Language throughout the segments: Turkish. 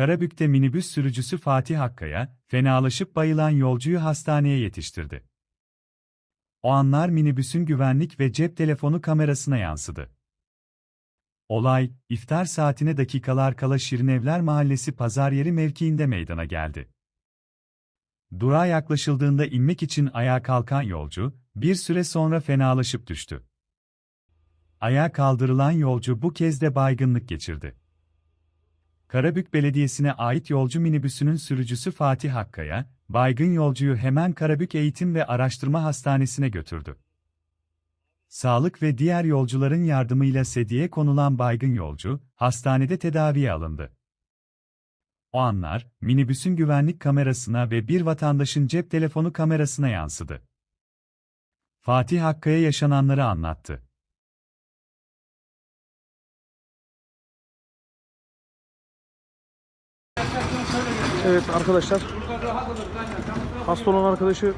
Karabük'te minibüs sürücüsü Fatih Hakkaya, fenalaşıp bayılan yolcuyu hastaneye yetiştirdi. O anlar minibüsün güvenlik ve cep telefonu kamerasına yansıdı. Olay, iftar saatine dakikalar kala Şirinevler Mahallesi Pazar Yeri mevkiinde meydana geldi. Durağa yaklaşıldığında inmek için ayağa kalkan yolcu, bir süre sonra fenalaşıp düştü. Ayağa kaldırılan yolcu bu kez de baygınlık geçirdi. Karabük Belediyesi'ne ait yolcu minibüsünün sürücüsü Fatih Hakkaya, baygın yolcuyu hemen Karabük Eğitim ve Araştırma Hastanesi'ne götürdü. Sağlık ve diğer yolcuların yardımıyla sedyeye konulan baygın yolcu, hastanede tedaviye alındı. O anlar, minibüsün güvenlik kamerasına ve bir vatandaşın cep telefonu kamerasına yansıdı. Fatih Hakkaya yaşananları anlattı. Evet arkadaşlar. Hasta olan arkadaşı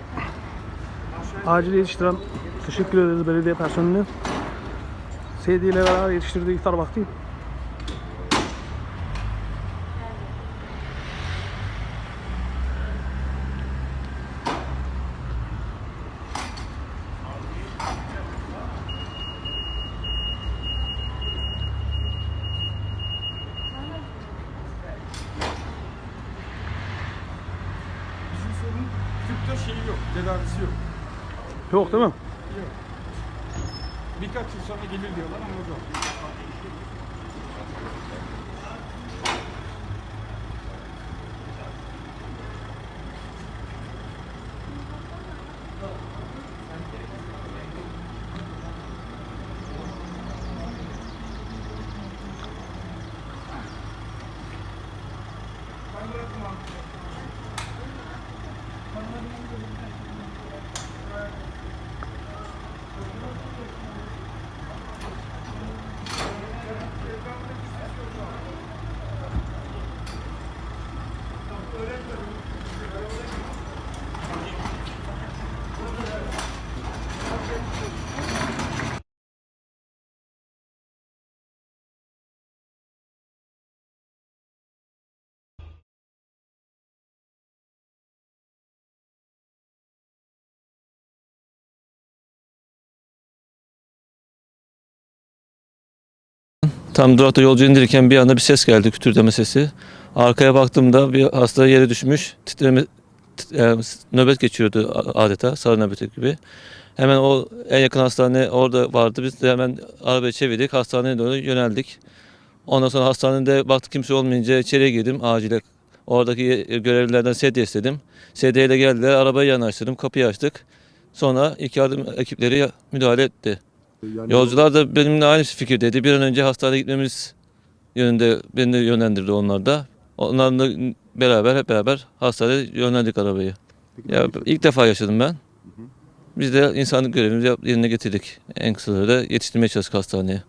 acil yetiştiren teşekkür ederiz belediye personeline. Seydi ile beraber yetiştirdiği iftar vakti. Şeyi yok, tedavisi yok. Yok değil mi? Birkaç yıl sonra gelir diyorlar ama o da. Tam durakta yolcu indirirken bir anda bir ses geldi, kütürdeme sesi. Arkaya baktığımda bir hasta yere düşmüş, titreme, tit- e, nöbet geçiyordu adeta, sarı nöbeti gibi. Hemen o en yakın hastane orada vardı. Biz de hemen arabayı çevirdik, hastaneye doğru yöneldik. Ondan sonra hastanede baktık kimse olmayınca içeriye girdim acile. Oradaki ye- görevlilerden sedye istedim. Sedyeyle geldiler, arabayı yanaştırdım, kapıyı açtık. Sonra ilk yardım ekipleri müdahale etti. Yolcular da benimle aynı fikirdeydi. Bir an önce hastaneye gitmemiz yönünde beni yönlendirdi onlar da. Onlarla beraber hep beraber hastaneye yönlendik arabayı. Ya ilk defa yaşadım ben. Biz de insanlık görevimizi yerine getirdik. En kısa sürede yetiştirmeye çalıştık hastaneye.